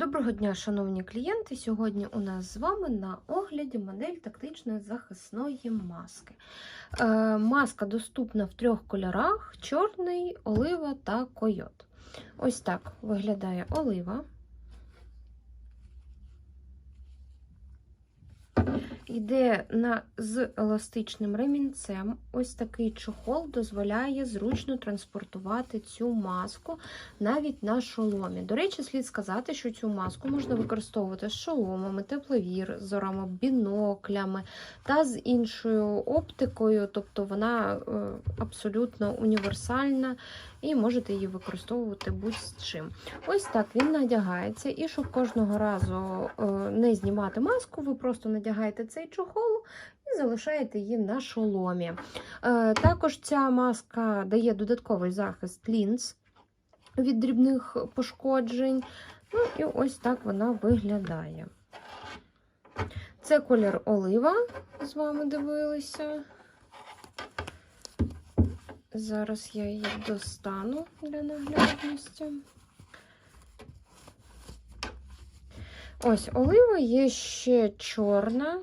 Доброго дня, шановні клієнти! Сьогодні у нас з вами на огляді модель тактичної захисної маски. Е, маска доступна в трьох кольорах: чорний, олива та койот. Ось так виглядає олива. Йде на, з еластичним ремінцем. Ось такий чохол дозволяє зручно транспортувати цю маску навіть на шоломі. До речі, слід сказати, що цю маску можна використовувати з шоломами, тепловізорами, біноклями та з іншою оптикою, тобто вона е, абсолютно універсальна і можете її використовувати будь-з чим. Ось так він надягається, і щоб кожного разу е, не знімати маску, ви просто надягаєте цей чохол і залишаєте її на шоломі. Е, Також ця маска дає додатковий захист лінз від дрібних пошкоджень. Ну і ось так вона виглядає. Це колір олива, з вами дивилися. Зараз я її достану для наглядності. Ось олива є ще чорна.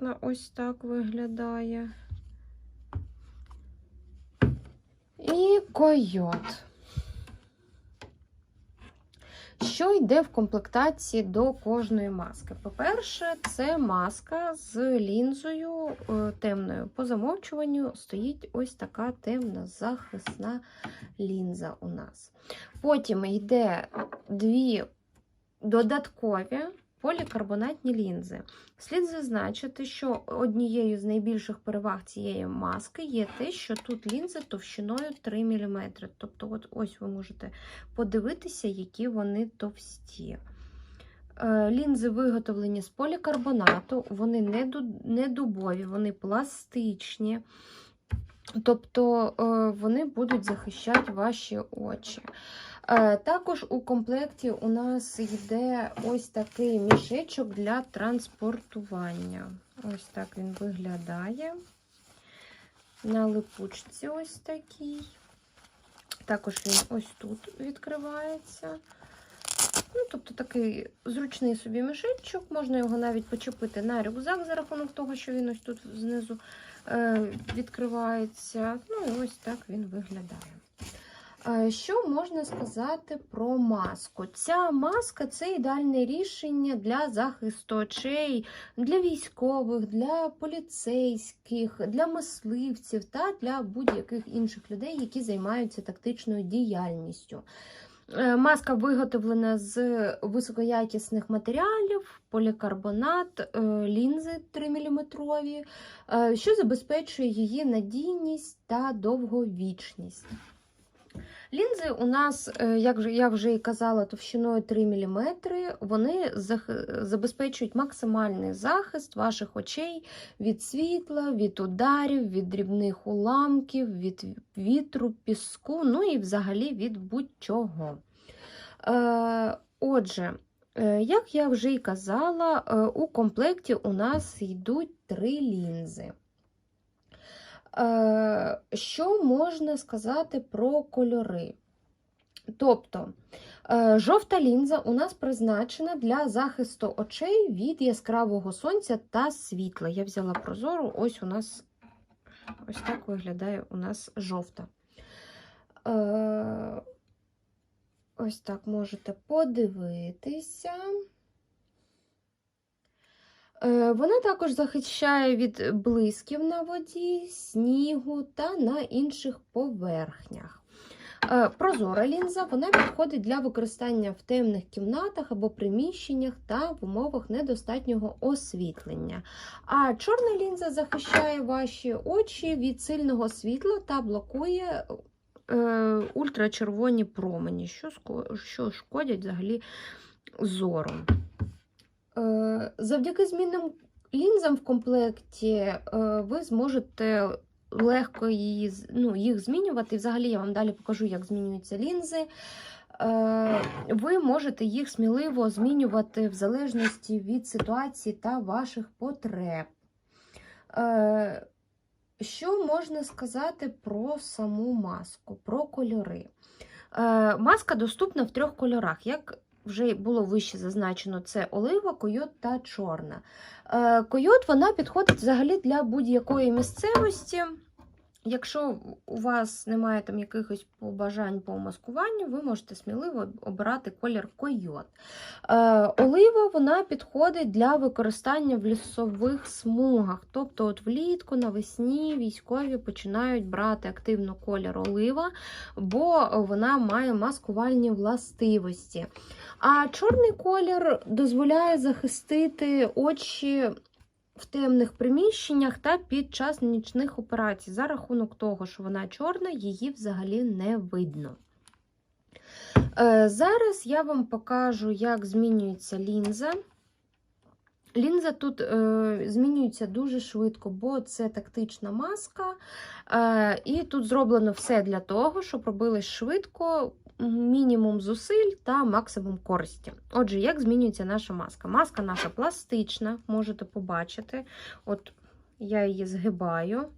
Вона ось так виглядає. І койот. Що йде в комплектації до кожної маски? По-перше, це маска з лінзою е, темною. По замовчуванню стоїть ось така темна захисна лінза у нас. Потім йде дві додаткові полікарбонатні лінзи. Слід зазначити, що однією з найбільших переваг цієї маски є те, що тут лінзи товщиною 3 мм. Тобто, от ось ви можете подивитися, які вони товсті. Е, Лінзи виготовлені з полікарбонату, вони не дубові, вони пластичні. Тобто е, вони будуть захищати ваші очі. Е, Також у комплекті у нас йде ось такий мішечок для транспортування. Ось так він виглядає. На липучці ось такий. Також він ось тут відкривається. Ну, тобто такий зручний собі мішечок, можна його навіть почепити на рюкзак за рахунок того, що він ось тут знизу відкривається. Ну і ось так він виглядає. Е, Що можна сказати про маску? Ця маска це ідеальне рішення для захисту очей, для військових, для поліцейських, для мисливців та для будь-яких інших людей, які займаються тактичною діяльністю. Е, Маска виготовлена з високоякісних матеріалів, полікарбонат, е, лінзи 3 мм, що забезпечує її надійність та довговічність. Лінзи у нас, е, як я вже і казала, товщиною 3 мм, вони забезпечують максимальний захист ваших очей від світла, від ударів, від дрібних уламків, від вітру, піску, ну і взагалі від будь-чого. Е, Отже, е, як я вже і казала, у комплекті у нас йдуть три лінзи. Е, Що можна сказати про кольори? Тобто, е, жовта лінза у нас призначена для захисту очей від яскравого сонця та світла. Я взяла прозору, ось у нас ось так виглядає у нас жовта. Е, Ось так можете подивитися. Е, Вона також захищає від блисків на воді, снігу та на інших поверхнях. Е, Прозора лінза вона підходить для використання в темних кімнатах або приміщеннях та в умовах недостатнього освітлення. А чорна лінза захищає ваші очі від сильного світла та блокує е, ультрачервоні промені, що, що шкодять взагалі зору. Е, Завдяки змінним лінзам в комплекті е, ви зможете легко її, ну, їх змінювати. Взагалі я вам далі покажу, як змінюються лінзи. Е, Ви можете їх сміливо змінювати в залежності від ситуації та ваших потреб. Що можна сказати про саму маску, про кольори? Маска доступна в трьох кольорах. Як вже було вище зазначено, це олива, койот та чорна. Е, Койот вона підходить взагалі для будь-якої місцевості. Якщо у вас немає там якихось побажань по маскуванню, ви можете сміливо обирати колір койот. Е, олива вона підходить для використання в лісових смугах. Тобто, от влітку, навесні військові починають брати активно колір олива, бо вона має маскувальні властивості. А чорний колір дозволяє захистити очі в темних приміщеннях та під час нічних операцій. За рахунок того, що вона чорна, її взагалі не видно. Е, Зараз я вам покажу, як змінюється лінза. Лінза тут е, змінюється дуже швидко, бо це тактична маска. Е, і тут зроблено все для того, щоб робилось швидко, мінімум зусиль та максимум користі. Отже, як змінюється наша маска? Маска наша пластична, можете побачити. От я її згибаю.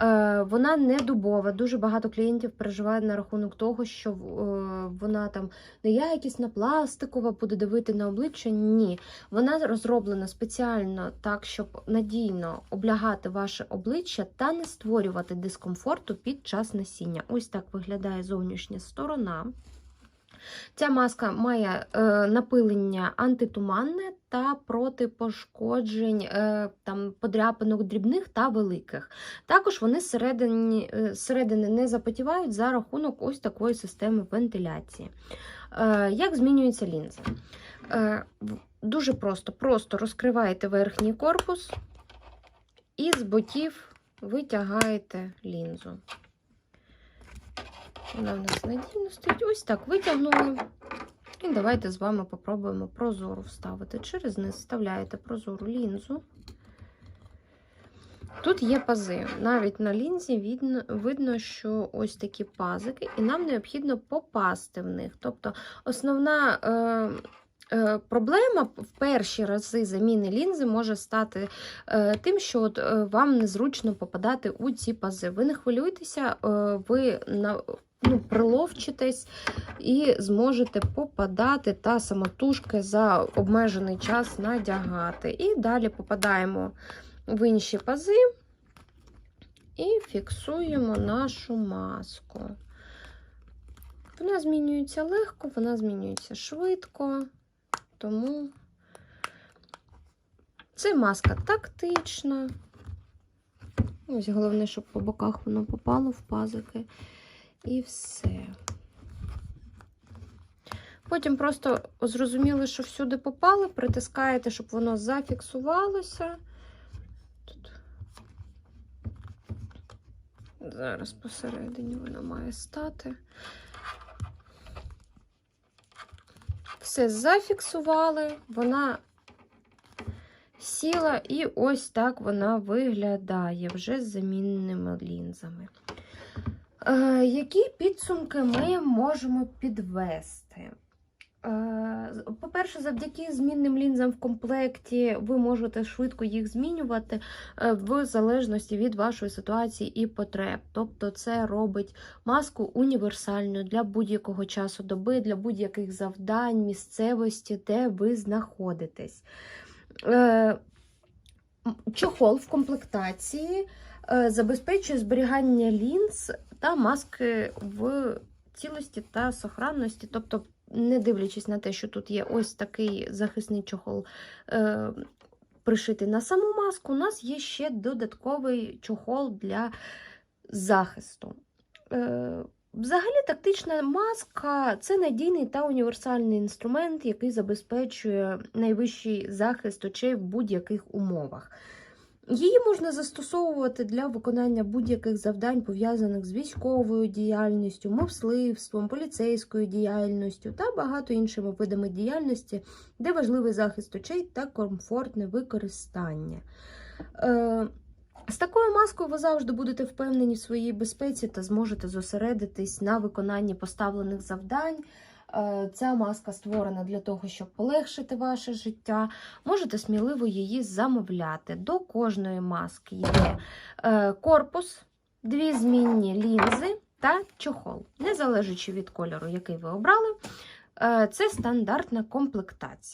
Е, вона не дубова. Дуже багато клієнтів переживають на рахунок того, що е, вона там неякісна, пластикова, буде дивити на обличчя. Ні. Вона розроблена спеціально так, щоб надійно облягати ваше обличчя та не створювати дискомфорту під час носіння. Ось так виглядає зовнішня сторона. Ця маска має е, напилення антитуманне та проти пошкоджень е, там, подряпинок дрібних та великих. Також вони зсередини, е, не запотівають за рахунок ось такої системи вентиляції. Е, як змінюється лінза? Е, дуже просто. Просто розкриваєте верхній корпус і з боків витягаєте лінзу. Вона в нас надійно стоїть. Ось так витягнули. І давайте з вами попробуємо прозору вставити. Через низ вставляєте прозору лінзу. Тут є пази. Навіть на лінзі видно, видно, що ось такі пазики, і нам необхідно попасти в них. Тобто основна е, е, проблема в перші рази заміни лінзи може стати е, тим, що от, е, вам незручно попадати у ці пази. Ви не хвилюйтеся, ви на, ну, приловчитесь і зможете попадати та самотужки за обмежений час надягати. І далі попадаємо в інші пази і фіксуємо нашу маску. Вона змінюється легко, вона змінюється швидко, тому це маска тактична. Ось головне, щоб по боках воно попало в пазики. І все. Потім просто зрозуміли, що всюди попали, притискаєте, щоб воно зафіксувалося. Тут. Зараз посередині воно має стати. Все зафіксували, вона сіла, і ось так вона виглядає вже з замінними лінзами. Е, які підсумки ми можемо підвести? Е, По-перше, завдяки змінним лінзам в комплекті ви можете швидко їх змінювати е, в залежності від вашої ситуації і потреб. Тобто, це робить маску універсальною для будь-якого часу доби, для будь-яких завдань, місцевості, де ви знаходитесь. Чохол в комплектації забезпечує зберігання лінз та маски в цілості та сохранності. Тобто, не дивлячись на те, що тут є ось такий захисний чохол е, пришитий на саму маску, у нас є ще додатковий чохол для захисту. Е, Взагалі, тактична маска це надійний та універсальний інструмент, який забезпечує найвищий захист очей в будь-яких умовах. Її можна застосовувати для виконання будь-яких завдань, пов'язаних з військовою діяльністю, мисливством, поліцейською діяльністю та багато іншими видами діяльності, де важливий захист очей та комфортне використання. Е, з такою маскою ви завжди будете впевнені в своїй безпеці та зможете зосередитись на виконанні поставлених завдань. Е, Ця маска створена для того, щоб полегшити ваше життя. Можете сміливо її замовляти. До кожної маски є е, корпус, дві змінні лінзи та чохол. Не залежачи від кольору, який ви обрали, Е, Це стандартна комплектація.